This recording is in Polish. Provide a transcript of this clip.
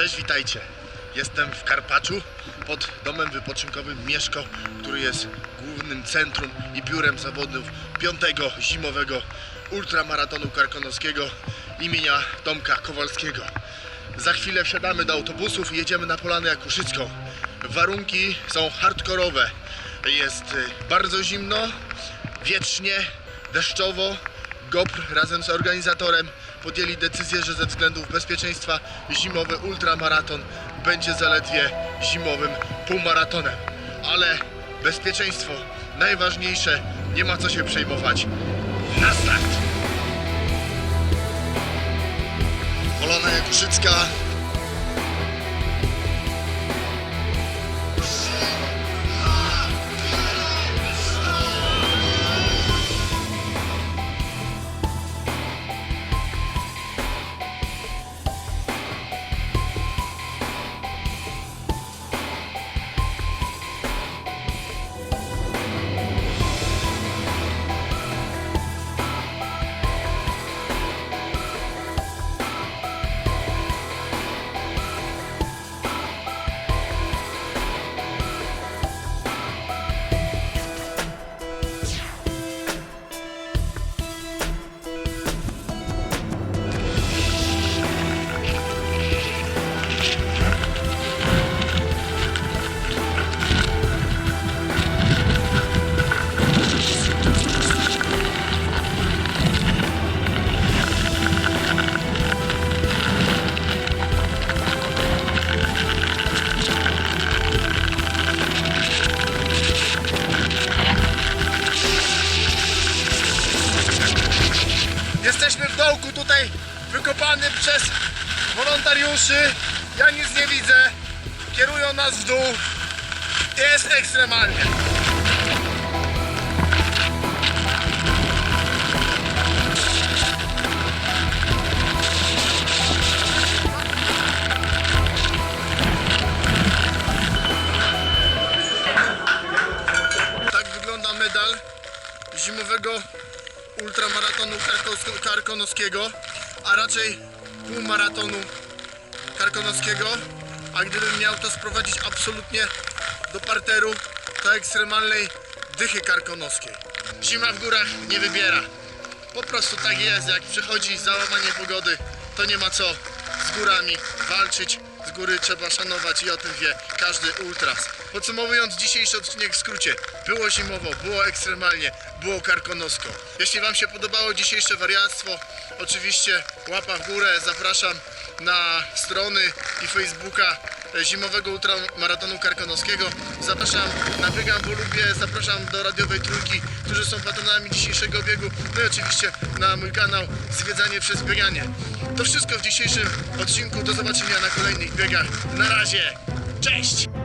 Cześć, witajcie. Jestem w Karpaczu pod domem wypoczynkowym Mieszko, który jest głównym centrum i biurem zawodów piątego zimowego ultramaratonu karkonoskiego imienia Tomka Kowalskiego. Za chwilę wsiadamy do autobusów i jedziemy na Polanę Jakuszycką. Warunki są hardkorowe. Jest bardzo zimno, wiecznie, deszczowo. GOPR razem z organizatorem podjęli decyzję, że ze względów bezpieczeństwa zimowy ultramaraton będzie zaledwie zimowym półmaratonem. Ale bezpieczeństwo najważniejsze, nie ma co się przejmować. Na start! Polona Jakuszycka Jesteśmy w dołku tutaj wykopany przez wolontariuszy. Ja nic nie widzę. Kierują nas w dół. Jest ekstremalnie. Tak wygląda medal zimowego ultramaratonu karkonoskiego, a raczej półmaratonu karkonoskiego. A gdybym miał to sprowadzić absolutnie do parteru, to ekstremalnej dychy karkonoskiej. Zima w górach nie wybiera. Po prostu tak jest, jak przychodzi załamanie pogody, to nie ma co z górami walczyć. Z góry trzeba szanować i o tym wie każdy ultras. Podsumowując dzisiejszy odcinek w skrócie, było zimowo, było ekstremalnie, było karkonosko. Jeśli Wam się podobało dzisiejsze wariactwo, oczywiście łapa w górę, zapraszam na strony i Facebooka zimowego ultramaratonu karkonoskiego. Zapraszam na Biegam, bo lubię, zapraszam do radiowej trójki, którzy są patronami dzisiejszego biegu. No i oczywiście na mój kanał Zwiedzanie przez bieganie. To wszystko w dzisiejszym odcinku. Do zobaczenia na kolejnych biegach. Na razie. Cześć!